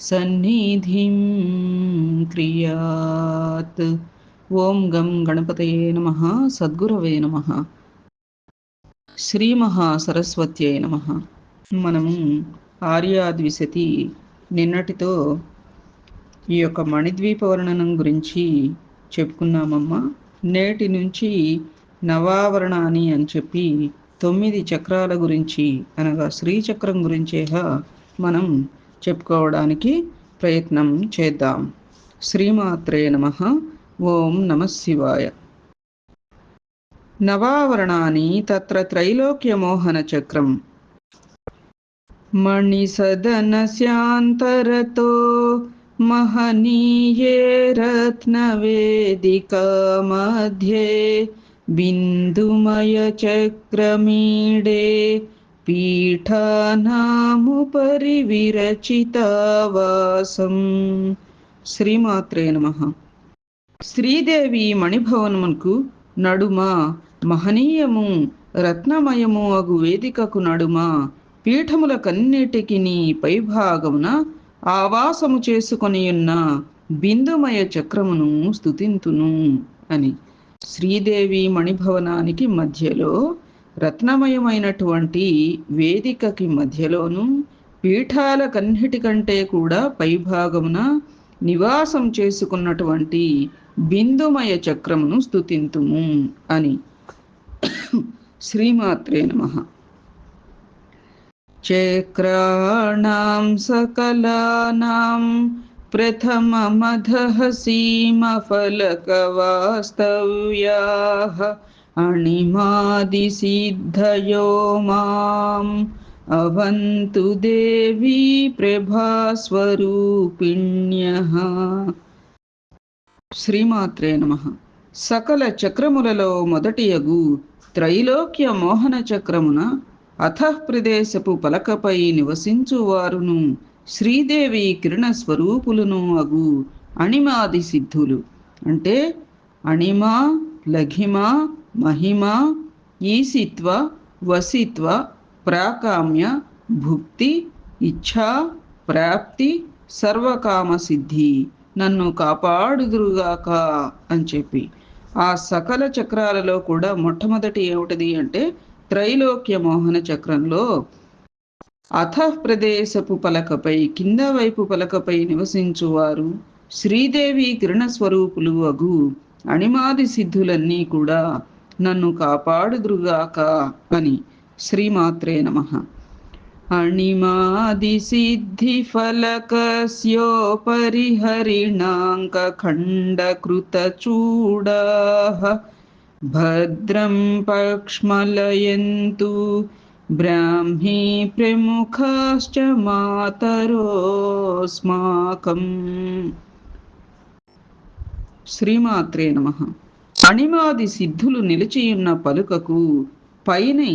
సన్నిధిం క్రియాత్. ఓం గం గణపతయే నమ. సద్గురవే నమ. శ్రీ మహాసరస్వత్యే నమ. మనము ఆర్యాద్విశతి నిన్నటితో ఈ యొక్క మణిద్వీప వర్ణనం గురించి చెప్పుకున్నామమ్మా. నేటి నుంచి నవావరణాన్ని అని చెప్పి తొమ్మిది చక్రాల గురించి అనగా శ్రీచక్రం గురించేగా మనం చెప్పుకోవడానికి ప్రయత్నం చేద్దాం. శ్రీమాత్రే నమ. ఓం నమ శివాయ. నవావరణాన్ని తత్ర త్రైలోక్యమోహనచక్రం చక్రం. మణిసదనస్యాంతరతో మహనీయే రత్నవేదికా మధ్యే బిందుమయ చక్రమీడే పీఠానాముపరి విరచితావాసం శ్రీమాత్రే నమ. శ్రీదేవి మణిభవనమునకు నడుమ మహనీయము రత్నమయము అగు వేదికకు నడుమ పీఠముల కన్నిటికి పైభాగమున ఆవాసము చేసుకొని ఉన్న బిందుమయ చక్రమును స్థుతింతును అని. శ్రీదేవి మణిభవనానికి మధ్యలో రత్నమయమైనటువంటి వేదికకి మధ్యలోను పీఠాల కన్నిటికంటే కూడా పైభాగమున నివాసం చేసుకున్నటువంటి బిందుమయ చక్రమును స్థుతింతుము అని. శ్రీమాత్రే నమ. చక్రాణం సకలానాం ప్రథమమధః సీమఫలకవాస్తవ్యాः అణిమాదిసిద్ధయో మాం అవంతు దేవీ ప్రభాస్వరూపిణ్యః శ్రీమాత్రే నమ సకల చక్రములలో మొదటియగు త్రైలోక్య మోహన చక్రమున అథఃప్రదేశపు పలకపై నివసించువారును శ్రీదేవి కిరణ స్వరూపులను అగు అణిమాది సిద్ధులు అంటే అణిమ లఘిమ మహిమ ఈసిత్వ వసిత్వ ప్రాకామ్య భుక్తి ఇచ్ఛా ప్రాప్తి సర్వకామ సిద్ధి నన్ను కాపాడుదురుగాక అని చెప్పి. ఆ సకల చక్రాలలో కూడా మొట్టమొదటి ఏమిటిది అంటే త్రైలోక్య మోహన చక్రంలో అథ ప్రదేశపు పలకపై కింద వైపు పలకపై నివసించువారు శ్రీదేవి కిరణ స్వరూపులు అగు. అణిమాది సిద్ధులన్నీ కూడా నన్ను కాపాడుదురుగాక అని శ్రీమాత్రే నమ अणिमादिसिद्धिफलकस्योपरिहरिणाङ्कखण्डकृतचूडाः भद्रं पक्ष्मलयन्तु ब्राह्मी प्रमुखाश्च मातरोऽस्माकम् श्रीमात्रे नमः అణిమాది సిద్ధులు నిలిచియున్న పలుకకు పైనే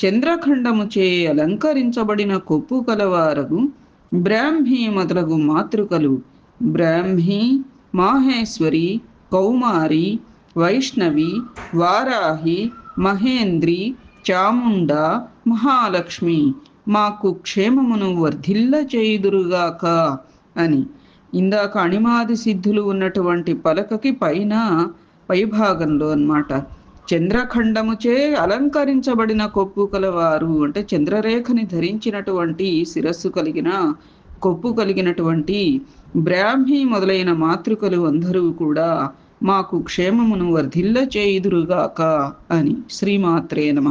చంద్రఖండముచే అలంకరించబడిన కొప్పు కలవారగు బ్రాహ్మీ మొదలగు మాతృకలు. బ్రాహ్మీ మాహేశ్వరి కౌమారి వైష్ణవి వారాహి మహేంద్రి చాముండ మహాలక్ష్మి మాకు క్షేమమును వర్ధిల్ల చేయుదురుగాక అని. ఇందాక అణిమాది సిద్ధులు ఉన్నటువంటి పలకకి పైన పైభాగంలో అన్నమాట. చంద్రఖండముచే అలంకరించబడిన కొప్పు కలవారు అంటే చంద్రరేఖని ధరించినటువంటి శిరస్సు కలిగిన కొప్పు కలిగినటువంటి బ్రాహ్మి మొదలైన మాతృకలు అందరూ కూడా మాకు క్షేమమును వర్ధిల్ల చేయుదురుగాక అని శ్రీమాత్రే నమ.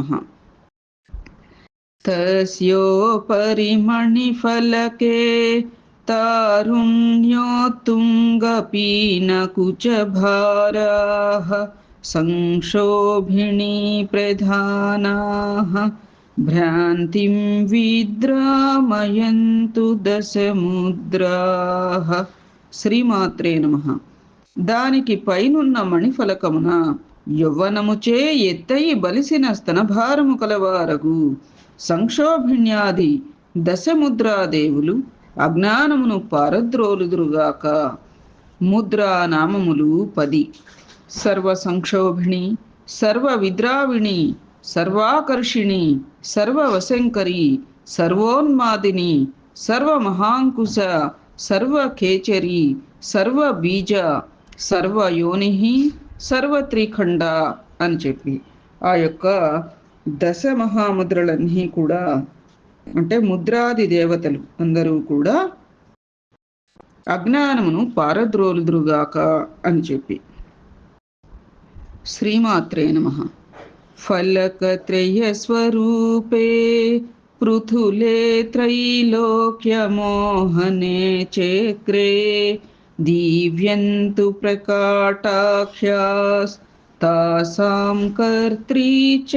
తస్యోపరి మణిఫలకే तारुण्योत्तुङ्गपीनकुचभाराः संक्षोभिणी प्रधानाः భ్రాంతిం విద్రామయంతు దశముద్రాహ శ్రీమాత్రే నమ దానికి పైనున్న మణిఫలకమున యవ్వనముచే ఎత్తయి బలిసిన స్తనభారము కలవారగు సంక్షోభిణ్యాది దశముద్రాదేవులు అజ్ఞానమును పారద్రోలుదురుగాక. ముద్ర నామములు పది. సర్వ సంక్షోభిణి సర్వ విద్రావిణి సర్వాకర్షిణి సర్వవశంకరి సర్వోన్మాదిని సర్వమహాంకుశ సర్వకేచరి సర్వబీజ సర్వయోని సర్వత్రిఖండ అని చెప్పి. ఆ యొక్క దశ మహాముద్రలన్నీ కూడా అంటే ముద్రాది దేవతలు అందరూ కూడా అజ్ఞానమును పారద్రోలుదురుగాక అని చెప్పి. శ్రీమాత్రే నమ. ఫలకత్రయస్వరూపే పృథులే త్రైలోక్యమోహనే చేక్రే దీవ్యంతు ప్రకాటాఖ్యాస్ తాసాం కర్త్రీ చ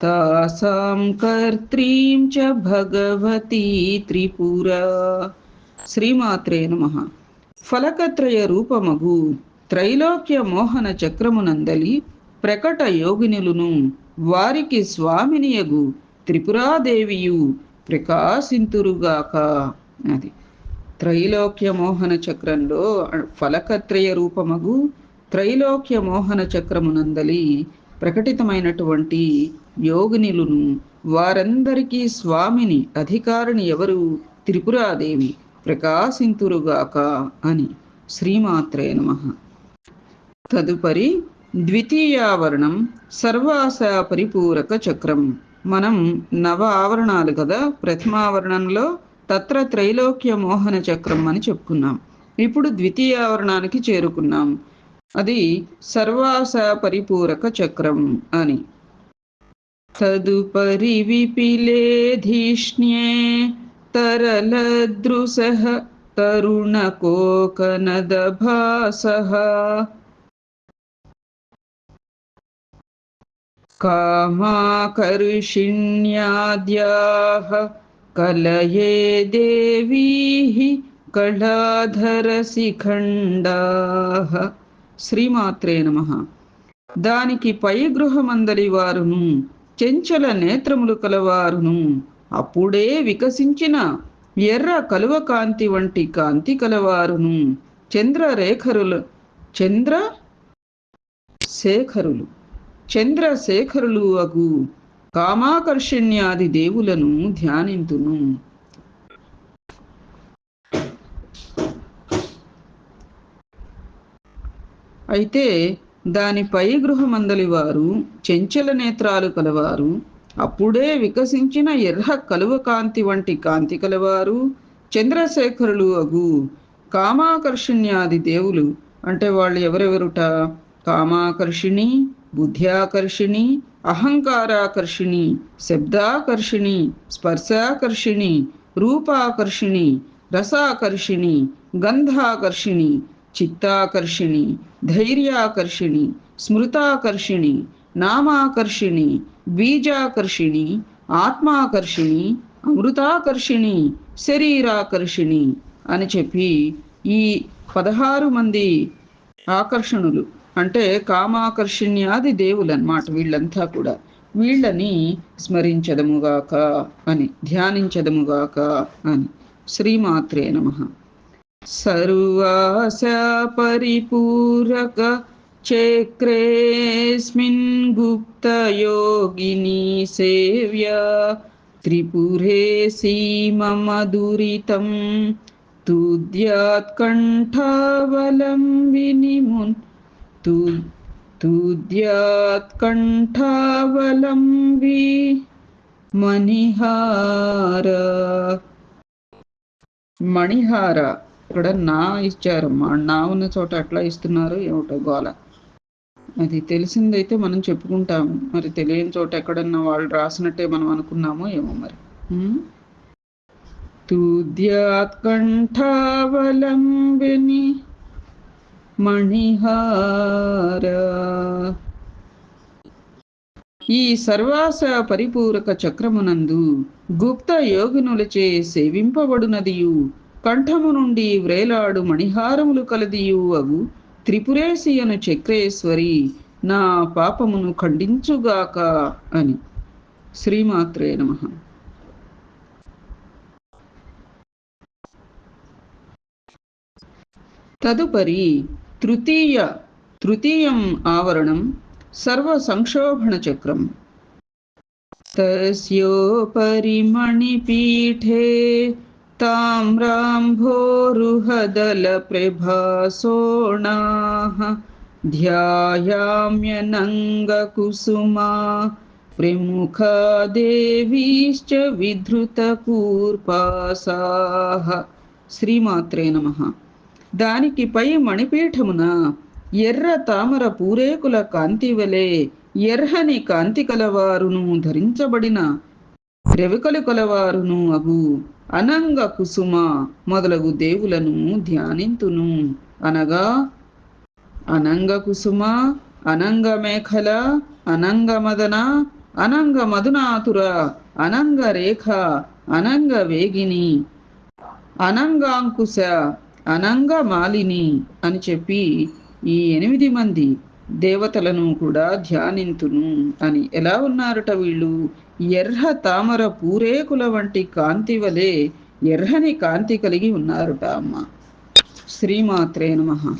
तासां कर्त्रीं च भगवती త్రిపురా శ్రీమాత్రే నమ ఫలకత్రయ రూపమగు త్రైలోక్య మోహన చక్రమునందలి ప్రకట యోగినులను వారికి స్వామినియగు త్రిపురాదేవియు ప్రకాశింతురుగాక అది త్రైలోక్య మోహన చక్రంలో ఫలకత్రయ రూపమగు త్రైలోక్య మోహన చక్రమునందలి ప్రకటితమైనటువంటి యోగినిలును. వారందరికీ స్వామిని అధికారిని ఎవరు? త్రిపురాదేవి ప్రకాశింతురుగాక అని శ్రీమాత్రే నమ. తదుపరి ద్వితీయావరణం సర్వాస పరిపూరక చక్రం. మనం నవ ఆవరణాలు కదా? ప్రథమావరణంలో తత్ర త్రైలోక్య మోహన చక్రం అని చెప్పుకున్నాం. ఇప్పుడు ద్వితీయావరణానికి చేరుకున్నాం. అది సర్వాస పరిపూరక చక్రం అని. తదుపరి విపిలేధిష్ణ్యే तरलदृशः तरुणकोकनदभासः कामाकर्षिण्याद्याः कलये देवीः కళాధరశిఖండాహ శ్రీమాత్రే నమ దానికి పై గృహమందలి వారును చెంచల నేత్రములు కలవారును. అప్పుడే వికసించిన ఎర్ర కలువ కాంతి వంటి కాంతి కలవారును. చంద్రరేఖరులు చంద్ర శేఖరులు చంద్రశేఖరులు అగు కామాకర్షణ్యాది దేవులను ధ్యానింతును. అయితే దాని పై గృహమందలి వారు చెంచల నేత్రాలు కలవారు. అప్పుడే వికసించిన ఎర్ర కలువ కాంతి వంటి కాంతి కలవారు. చంద్రశేఖరులు అగు కామాకర్షిణ్యాది దేవులు. అంటే వాళ్ళు ఎవరెవరుట? కామాకర్షిణి బుద్ధ్యాకర్షిణి అహంకారాకర్షిణి శబ్దాకర్షిణి స్పర్శాకర్షిణి రూపాకర్షిణి రసాకర్షిణి గంధాకర్షిణి చిత్తాకర్షిణి ధైర్యాకర్షిణి స్మృతాకర్షిణి నామాకర్షిణి బీజాకర్షిణి ఆత్మాకర్షిణి అమృతాకర్షిణి శరీరాకర్షిణి అని చెప్పి ఈ పదహారు మంది ఆకర్షణులు. అంటే కామాకర్షిణ్యాది దేవులన్నమాట వీళ్ళంతా కూడా. వీళ్ళని స్మరించదముగాక అని ధ్యానించదముగాక అని. శ్రీమాత్రే నమ. सर्वाशा परिपूरक चक्रेऽस्मिन् गुप्तयोगिनी सेव्या। त्रिपुरे सीममदुरितं तुद्यात्कण्ठावलम्बिनिमुन् तु तुद्यात्कण्ठावलम्बि मणिहार। मणिहार। ఇక్కడ నా ఇచ్చారమ్మా నా ఉన్న చోట అట్లా ఇస్తున్నారు ఏమిటో గోల. అది తెలిసిందైతే మనం చెప్పుకుంటాము. మరి తెలియని చోట ఎక్కడన్నా వాళ్ళు రాసినట్టే మనం అనుకున్నామో ఏమో మరి. తుద్యాత్కంఠావలంబిని మణిహార. ఈ సర్వాస పరిపూరక చక్రమునందు గుప్త యోగినులచే సేవింపబడునదియు. కంఠము నుండి వ్రేలాడు మణిహారములు కలదియు అగు త్రిపురేశియను చక్రేశ్వరి నా పాపమును ఖండించుగాక అని. శ్రీమాత్రే నమ. తదుపరి తృతీయ తృతీయం ఆవరణం సర్వ సంక్షోభణ చక్రం. తస్యోపరిమణిపీఠే మణిపీఠే తామ్రాంభోరుహదల ప్రభాసోణాః ధ్యాయామ్యనంగకుసుమా ప్రముఖా విధృతకూర్పాసాః శ్రీమాత్రే నమః దానికి పై మణిపీఠమున ఎర్ర తామర పూరేకుల కాంతి వలె ఎర్రని కాంతి కలవారును ధరించబడిన రెవికలు కలవారును అగు. అనంగ కుసుమ మొదలగు దేవులను ధ్యానింతును. అనగా అనంగ కుసుమ అనంగ మేఖల అనంగ మదన అనంగ మధునాతుర అనంగ రేఖ అనంగ వేగిని అనంగాంకుశ అనంగ మాలిని అని చెప్పి ఈ ఎనిమిది మంది దేవతలను కూడా ధ్యానింతును అని. ఎలా ఉన్నారట వీళ్ళు? ఎర్ర తామర పూరేకుల వంటి కాంతి వలె ఎర్రని కాంతి కలిగి ఉన్నారుట అమ్మ. శ్రీమాత్రే నమ.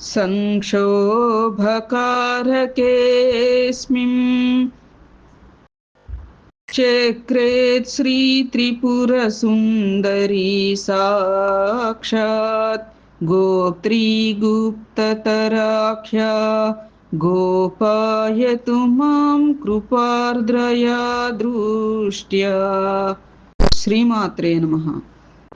సంక్షోభకారకేస్మిం చక్రేత్ శ్రీ త్రిపుర సుందరీ సాక్షాత్ గోత్రీ గుప్తతరాఖ్యా కృపార్ద్రయా దృష్ట్యా శ్రీమాత్రే నమ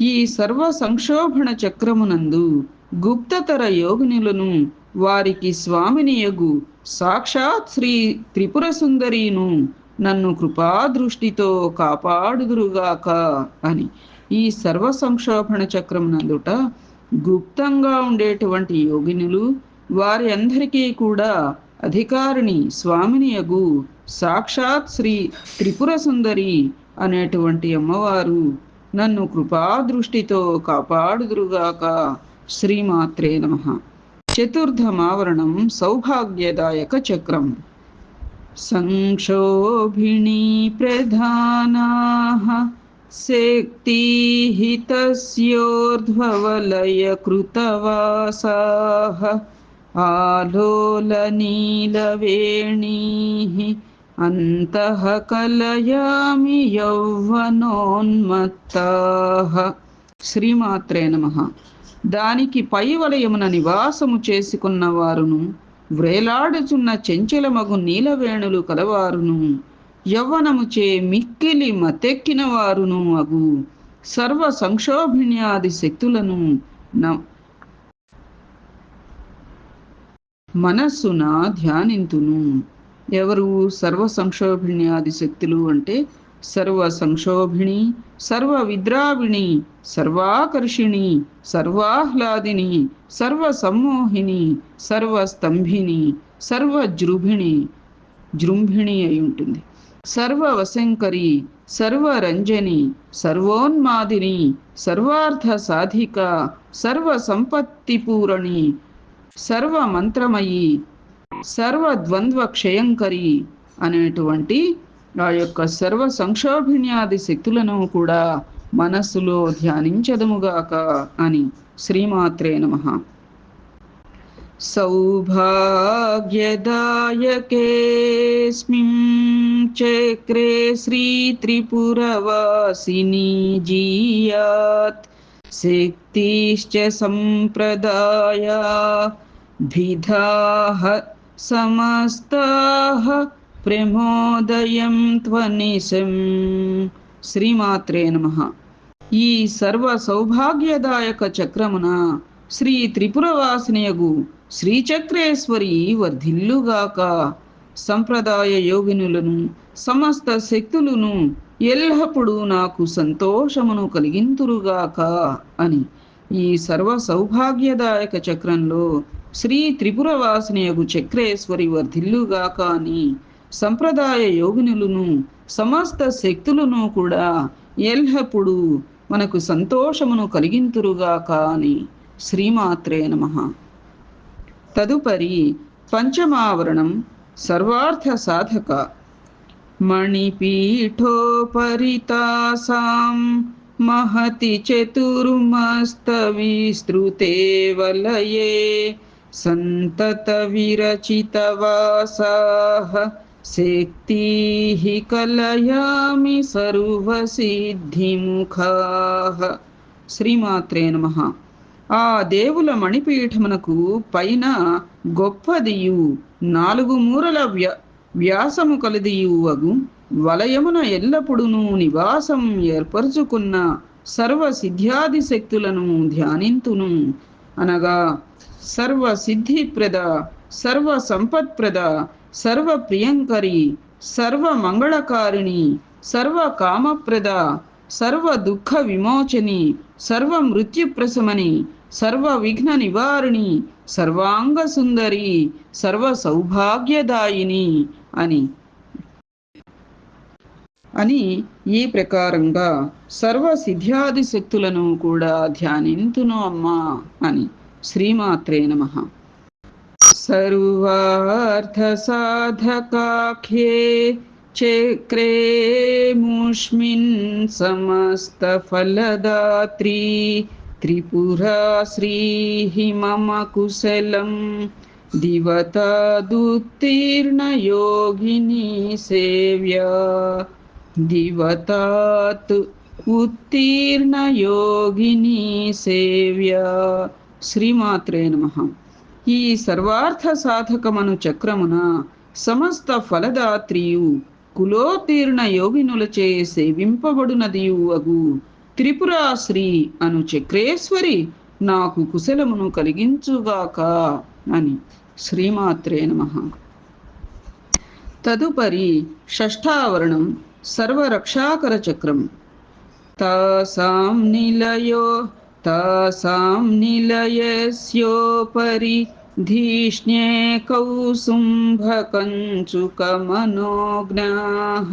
ఈ సర్వ సంక్షోభణ చక్రమునందు గుప్తతర యోగినులను వారికి స్వామినియగు సాక్షాత్ శ్రీ త్రిపుర సుందరీను నన్ను కృపాదృష్టితో కాపాడుదురుగాక అని ఈ సర్వ సంక్షోభణ చక్రమునందుట గుప్తంగా ఉండేటువంటి యోగినులు వారి అందరికీ కూడా అధికారిణి స్వామిని అగు. సాక్షాత్ శ్రీ త్రిపుర సుందరి అనేటువంటి అమ్మవారు నన్ను కృపాదృష్టితో కాపాడుదురుగాక. శ్రీమాత్రే నమ. చతుర్థమావరణం సౌభాగ్యదాయక చక్రం. సంక్షోభిణీ ప్రధానా. శక్తిహితస్యోర్ధ్వలయ కృతవాసా ఆలోలనీలవేణీः అంతః కలయామి యౌవనోన్మత్తాః. శ్రీమాత్రే నమః. దానికి పై వలయమున నివాసము చేసుకున్న వారును వ్రేలాడుచున్న చెంచలమగు నీలవేణులు కలవారును యవ్వనముచే మిక్కిలి మతెక్కిన వారును అగు. సర్వ సంక్షోభిణ్యాది శక్తులను న- మనస్సున ధ్యానింతును. ఎవరు సర్వ సంక్షోభిణ్యాది శక్తులు అంటే సర్వ సంక్షోభిణి సర్వ విద్రావిణి సర్వాకర్షిణి సర్వాహ్లాదిని సర్వ సమ్మోహిని సర్వ స్తంభిని సర్వ జృభిణి జృంభిణి అయి ఉంటుంది. సర్వ వశంకరి సర్వరంజని సర్వోన్మాదిని సర్వార్థ సాధిక సర్వ సంపత్తి పూరణి సర్వ మంత్రమయి సర్వ క్షయంకరి అనేటువంటి ఆ యొక్క సర్వ సంక్షోభిణ్యాది శక్తులను కూడా మనస్సులో ధ్యానించదముగాక అని శ్రీమాత్రే నమ. సౌభాగ్యదాయకేస్మిం చక్రే శ్రీ త్రిపురవాసిని జీయాత్ శక్తిశ్చ సంప్రదాయా భిధాః ప్రమోదయం త్వనిశం శ్రీమాత్రే నమః ఈ సర్వ సౌభాగ్యదాయక చక్రమున శ్రీ త్రిపురవాసినియగు శ్రీచక్రేశ్వరి వర్ధిల్లుగాక. సంప్రదాయ యోగినులను సమస్త శక్తులను ఎల్లప్పుడూ నాకు సంతోషమును కలిగింతురుగాక అని ఈ సర్వ సౌభాగ్యదాయక చక్రంలో శ్రీ త్రిపురవాసినియగు చక్రేశ్వరి వర్ధిల్లుగాక అని సంప్రదాయ యోగినులను సమస్త శక్తులను కూడా ఎల్లప్పుడూ మనకు సంతోషమును కలిగింతురుగాక అని శ్రీమాత్రే నమ. తదుపరి పంచమావరణం సర్వార్థ సాధక. మణిపీఠోపరితాసాం మహతి చతుర్మస్తవిస్తృతే వలయే సంతత విరచితవాసాః శక్తిః కలయామి సర్వసిద్ధిముఖా. శ్రీమాత్రే నమః. ఆ దేవుల మణిపీఠమునకు పైన గొప్పదియు నాలుగు మూరల వ్య వ్యాసము కలదియు అగు వలయమున ఎల్లప్పుడూ నివాసం ఏర్పరచుకున్న సర్వ సిద్ధ్యాది శక్తులను ధ్యానింతును. అనగా సర్వ సిద్ధిప్రద సర్వ సంపత్ప్రద సర్వ ప్రియంకరి సర్వ మంగళకారిణి సర్వ కామప్రద సర్వ దుఃఖ విమోచని సర్వ మృత్యుప్రశమని సర్వ విఘ్న నివారిణి సర్వాంగ సుందరి సర్వ సౌభాగ్యదాయిని అని. అని ఈ ప్రకారంగా సర్వ సిద్ధ్యాది శక్తులను కూడా ధ్యానింతును అమ్మా అని శ్రీమాత్రే నమ. సర్వార్థ సాధకాఖ్యే చక్రే ముష్మిన్ సమస్త ఫలదాత్రి త్రిపురా శ్రీ మమ కుశలం దివతాదుత్తీర్ణ యోగిని దివతాత్ ఉత్తీర్ణ యోగిని సేవ్యా. శ్రీమాత్రే నమ. ఈ సర్వార్థ సాధకమను చక్రమున సమస్త ఫలదాత్రియు కులోత్తీర్ణ యోగినులచే సేవింపబడునదియు అగు. త్రిపురాశ్రీ అను చక్రేశ్వరి నాకు కుశలమును కలిగించుగాక అని. శ్రీమాత్రే నమ. తదుపరి షష్ఠావరణం. సర్వరక్షాకర చక్రం తాసాం నిలయో తాసాం నిలయస్యోపరి ధీష్ణే కౌసుంభకంచుకమనోజ్ఞాः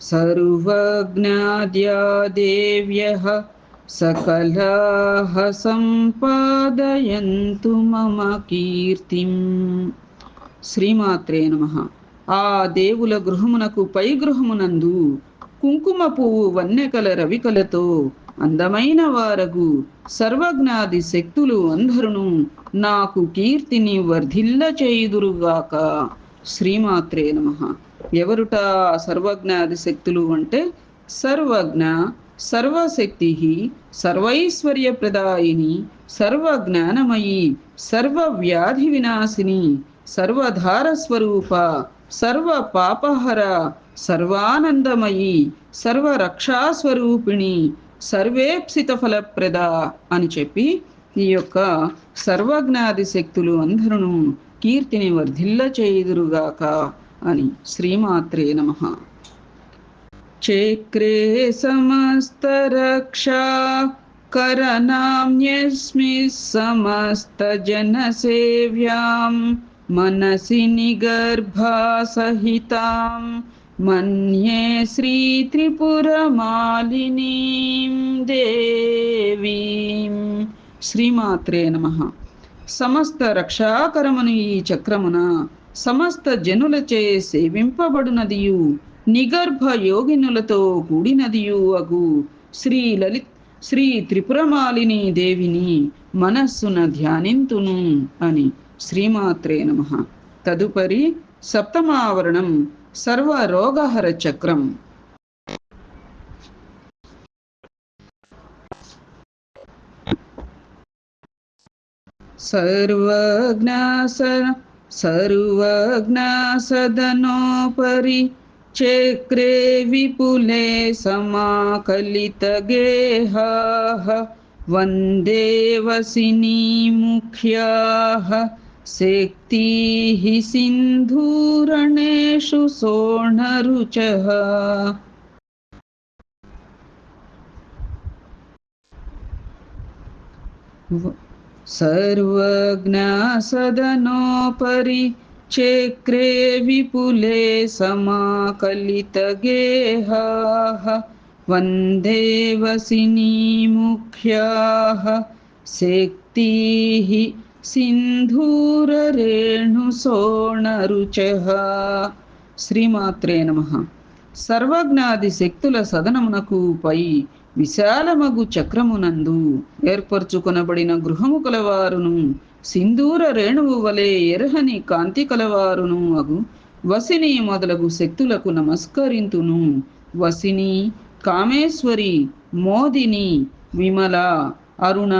సర్వజ్ఞాద్యా దేవ్యः సకలాः సంపాదయంతు మమ కీర్తిం శ్రీమాత్రే నమ ఆ దేవుల గృహమునకు పై గృహమునందు కుంకుమ పువ్వు వన్నెకల రవికలతో అందమైన వారగు సర్వజ్ఞాది శక్తులు అందరును నాకు కీర్తిని వర్ధిల్ల చేయుదురుగాక. శ్రీమాత్రే నమ. ఎవరుట సర్వజ్ఞాది శక్తులు అంటే సర్వజ్ఞ సర్వశక్తి సర్వైశ్వర్య ప్రదాయిని సర్వజ్ఞానమయి సర్వ వ్యాధి వినాశిని సర్వధార స్వరూప సర్వ పాపహర సర్వానందమయి సర్వ రక్షాస్వరూపిణి సర్వేప్సిత ఫలప్రద అని చెప్పి ఈ యొక్క సర్వజ్ఞాది శక్తులు అందరూ కీర్తిని వర్ధిల్ల చేయుదురుగాక అని శ్రీమాత్రే నమ చక్రే సమస్త రక్షా करनाम्यस्मि समस्तजनसेव्यां मनसि निगर्भासहितां मन्ये श्रीत्रिपुरमालिनीं దేవీం శ్రీమాత్రే నమ సమస్త రక్షాకరమును ఈ చక్రమున సమస్త జనులచే సేవింపబడునదియు నిగర్భ యోగినులతో కూడినదియు అగు శ్రీ లలిత్ శ్రీ త్రిపురమాలిని దేవిని మనస్సున ధ్యానింతును అని श्रीमात्रे नमः. तदुपरि सप्तमावरणं सर्वरोगहरचक्रम् सर्वज्ञास सर्वज्ञासदनोपरि चेक्रे विपुले समाकलितगेहाः वन्दे वसिनीमुख्याः शक्तिः सिन्धूरणेषु सोणरुचः सर्वज्ञासदनोपरि चक्रे विपुले समाकलितगेहाः। वन्दे वसिनीमुख्याः। शक्तिः సింధూరరేణుసోణరుచః శ్రీమాత్రే నమ సర్వజ్ఞాది శక్తుల సదనమునకు పై విశాలమగు చక్రమునందు ఏర్పరచుకొనబడిన గృహము కలవారును సింధూర రేణువు వలె ఎర్హని కాంతి కలవారును అగు వసిని మొదలగు శక్తులకు నమస్కరింతును. వసిని కామేశ్వరి మోదిని విమల అరుణ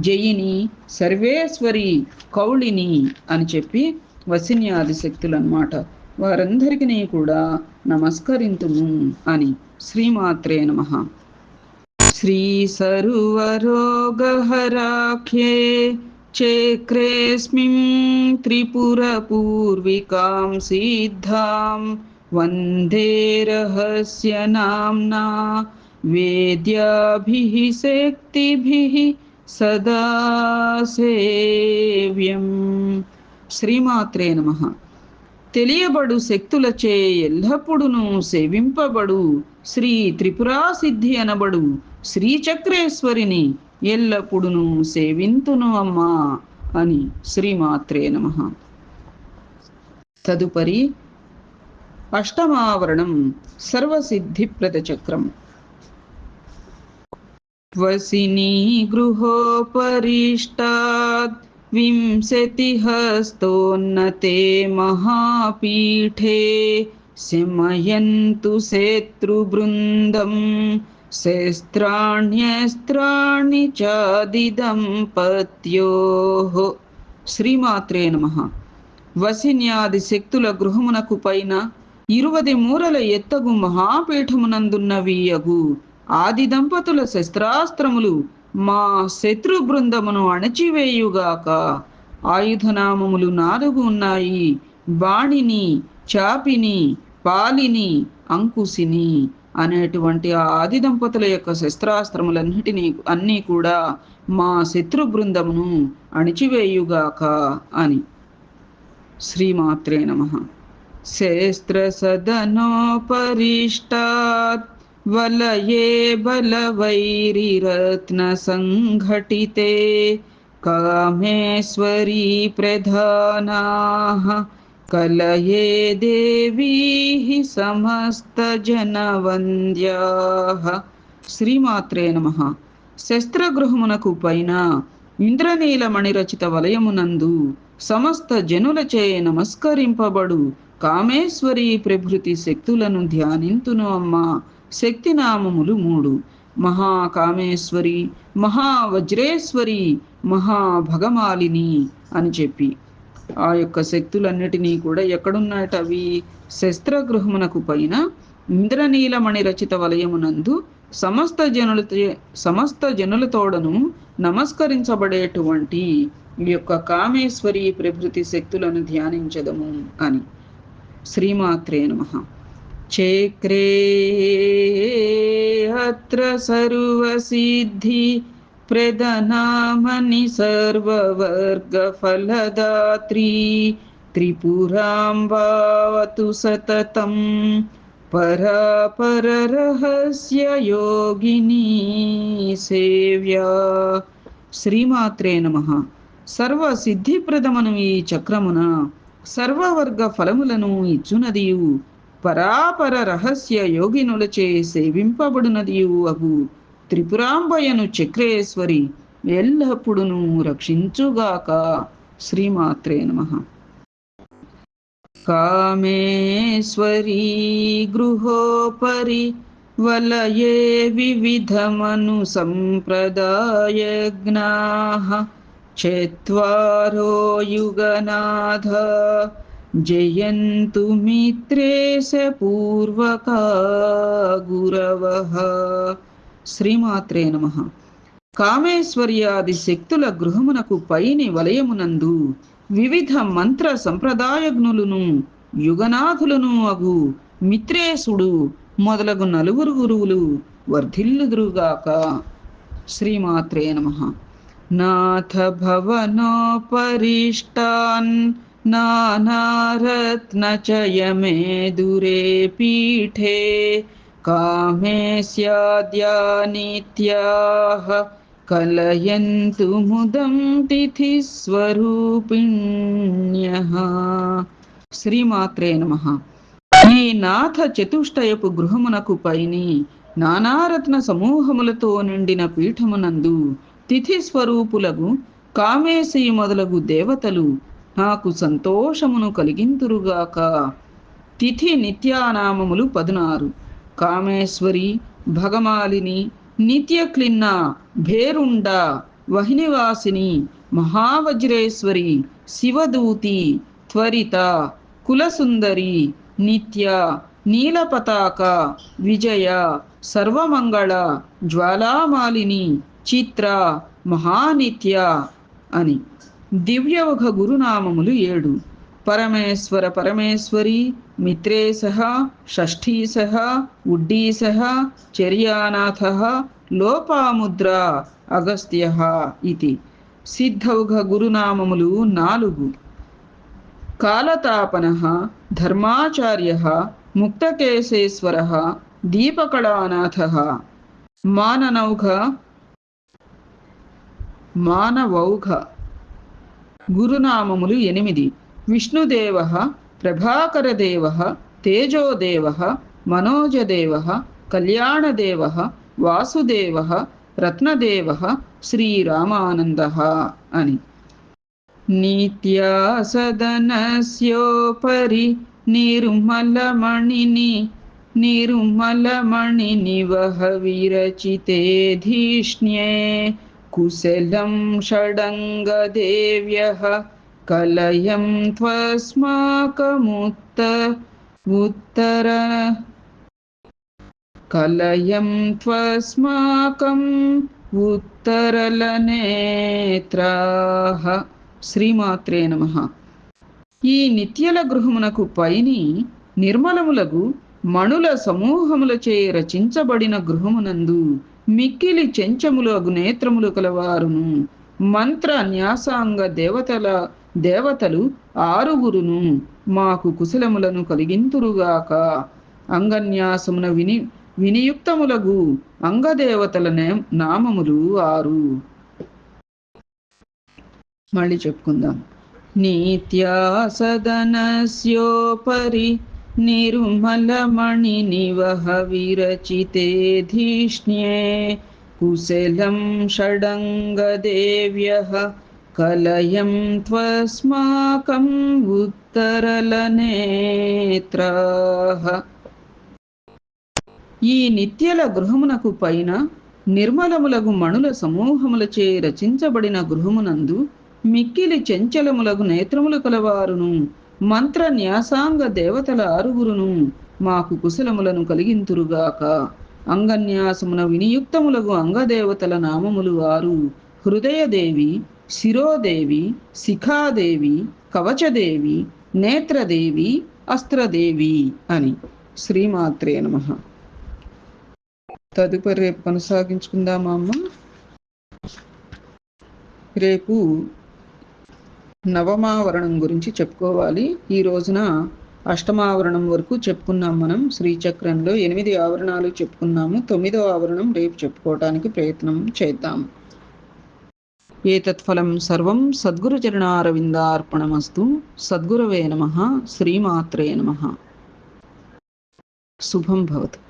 జయిని సర్వేశ్వరి కౌళిని అని చెప్పి వసిన్యాది శక్తులు అన్నమాట వారందరికీ కూడా నమస్కరింతుము అని శ్రీమాత్రే నమ. శ్రీ సరువరోగహరాఖ్యే త్రిపుర త్రిపురపూర్వికాం సిద్ధాం వందే రహస్య నామ్నా वेद्याभिः शक्तिभिः सदा సేవ్యం శ్రీమాత్రే నమ తెలియబడు శక్తులచే ఎల్లప్పుడును సేవింపబడు శ్రీ త్రిపురా సిద్ధి అనబడు శ్రీచక్రేశ్వరిని ఎల్లప్పుడును సేవింతును అమ్మా అని శ్రీమాత్రే నమ। తదుపరి అష్టమావరణం సర్వసిద్ధి ప్రతచక్రం వసినీ గృహోపరిష్టాద్ వింశతిహస్తోన్నతే మహాపీఠే శమయంతు శత్రుబృందం శస్త్రాణ్యస్త్రాణి చాదిదంపత్యోః శ్రీమాత్రే నమ వసిన్యాది శక్తుల గృహమునకు పైన ఇరువది మూరల ఎత్తగు మహాపీఠమునందున్నవి అగు ఆది దంపతుల శస్త్రాస్త్రములు మా శత్రు బృందమును అణచివేయుగాక. ఆయుధనామములు నాలుగు ఉన్నాయి. బాణిని చాపిని పాలిని అంకుశిని అనేటువంటి ఆ ఆది దంపతుల యొక్క శస్త్రాస్త్రములన్నిటినీ అన్నీ కూడా మా శత్రు బృందమును అణిచివేయుగాక అని. శ్రీమాత్రే నమ. శస్త్రసదనోపరిష్టాత్ వలయే బలవైరిరత్న సంఘటితే बलवैरिरत्नसङ्घटिते कामेश्वरी కలయే कलये సమస్త समस्तजनवन्द्याः శ్రీమాత్రే నమ. శస్త్రగృహమునకు పైన ఇంద్రనీలమణిరచిత వలయమునందు సమస్త జనులచే నమస్కరింపబడు కామేశ్వరీ ప్రభృతి శక్తులను ధ్యానింతును అమ్మా. శక్తి నామములు మూడు. మహాకామేశ్వరి మహావజ్రేశ్వరి మహాభగమాలిని అని చెప్పి. ఆ యొక్క శక్తులన్నిటినీ కూడా ఎక్కడున్నాయట అవి? శస్త్రగృహమునకు పైన ఇంద్రనీలమణి రచిత వలయమునందు సమస్త జనుల సమస్త జనులతోడను నమస్కరించబడేటువంటి ఈ యొక్క కామేశ్వరి ప్రభృతి శక్తులను ధ్యానించదము అని. శ్రీమాత్రే నమ. చక్రే అత్ర సర్వసిద్ధి ప్రదనామని సర్వవర్గఫలదాత్రీ త్రిపురాంబావతు సతతం పరాపరరహస్య యోగిని సేవ్యా శ్రీమాత్రే నమ సర్వ సిద్ధిప్రదమను ఈ చక్రమున సర్వవర్గ ఫలములను ఇచ్చునదియు। పరాపర రహస్య యోగినులచే సేవింపబడునదియు అగు. త్రిపురాంబయను చక్రేశ్వరి ఎల్లప్పుడును రక్షించుగాక. శ్రీమాత్రే నమ. కామేశ్వరీ గృహోపరి వలయే వివిధమను సంప్రదాయజ్ఞాః. చత్వారో యుగనాథ జయంతు మిత్రే స పూర్వకా గురవః శ్రీమాత్రే నమః కామేశ్వర్యాది శక్తుల గృహమునకు పైని వలయమునందు వివిధ మంత్ర సంప్రదాయజ్ఞులను యుగనాథులను అగు మిత్రేశుడు మొదలగు నలుగురు గురువులు వర్ధిల్లుదురుగాక. శ్రీమాత్రే నమ। నాథ భవనోపరిష్టాన్ నానారత్నచయమే దురే పీఠే కామేస్యాద్యా నిత్యాహ కలయంతు ముదం తిథిస్వరూపిణ్యః శ్రీమాత్రే నమ. నీ నాథ చతుష్టయపు గృహమునకు పైని నానారత్న సమూహములతో నిండిన పీఠమునందు తిథి స్వరూపులకు కామేశి మొదలగు దేవతలు నాకు సంతోషమును కలిగింతురుగాక. తిథి నిత్యానామములు పదునారు. కామేశ్వరి భగమాలిని నిత్యక్లిన్న భేరుండ వహినివాసిని మహావజ్రేశ్వరి శివదూతి త్వరిత కులసుందరి నిత్య నీలపతాక విజయ సర్వమంగళ జ్వాలామాలిని చిత్ర మహానిత్య అని. దివ్యవఘ గురునామములు ఏడు. పరమేశ్వర పరమేశ్వరి మిత్రేశ షష్ఠీశ ఉడ్డీశ చర్యానాథ లోపాముద్ర అగస్త్య ఇది. సిద్ధౌఘ గురునామములు నాలుగు. కాలతాపన ధర్మాచార్య ముక్తకేశేశ్వర దీపకళానాథ. మాననౌఘ మానవౌఘ గురునామములు ఎనిమిది. విష్ణుదేవ ప్రభాకరదేవ తేజోదేవ మనోజదేవ కళ్యాణదేవ వాసుదేవ రత్నదేవ శ్రీరామానంద అని. నిత్యాసదనస్యోపరి నిర్మలమణిని నిర్మలమణిని వహ విరచితే ధీష్ణ్యే కుశలం షడంగదేవ్యः కలయం త్వస్మాకముత్త ఉత్తర కలయం త్వస్మాకం ఉత్తరలనేత్రాః శ్రీమాత్రే నమ ఈ నిత్యల గృహమునకు పైని నిర్మలములగు మణుల సమూహములచే రచించబడిన గృహమునందు మిక్కిలి చెంచములు నేత్రములు కలవారును. మంత్ర న్యాసాంగ దేవతల దేవతలు ఆరుగురును మాకు కుశలములను కలిగింతురుగాక. అంగన్యాసమున విని వినియుక్తములగు అంగదేవతల నే- నామములు ఆరు. మళ్ళీ చెప్పుకుందాం. నిత్యా సదనస్యోపరి నిర్మలమణి నివహ విరచితే ధీష్ణ్యే కుశలం షడంగదేవ్యः కలయం త్వస్మాకం ఉత్తరలనేత్రాః ఈ నిత్యల గృహమునకు పైన నిర్మలములగు మణుల సమూహములచే రచించబడిన గృహమునందు మిక్కిలి చెంచలములగు నేత్రములు కలవారును. మంత్ర న్యాసాంగ దేవతల ఆరుగురును మాకు కుశలములను కలిగింతురుగాక. అంగన్యాసమున వినియుక్తములగు అంగదేవతల నామములు వారు హృదయదేవి శిరోదేవి శిఖాదేవి కవచదేవి నేత్రదేవి అస్త్రదేవి అని. శ్రీమాత్రే నమః. తదుపరి రేపు కొనసాగించుకుందామా అమ్మ? రేపు నవమావరణం గురించి చెప్పుకోవాలి. ఈ రోజున అష్టమావరణం వరకు చెప్పుకున్నాం మనం. శ్రీచక్రంలో ఎనిమిది ఆవరణాలు చెప్పుకున్నాము. తొమ్మిదో ఆవరణం రేపు చెప్పుకోవటానికి ప్రయత్నం చేద్దాం. ఏతత్ఫలం సర్వం సద్గురుచరణారవిందార్పణమస్తు సద్గురవే నమ. శ్రీమాత్రే నమ. శుభం భవతు.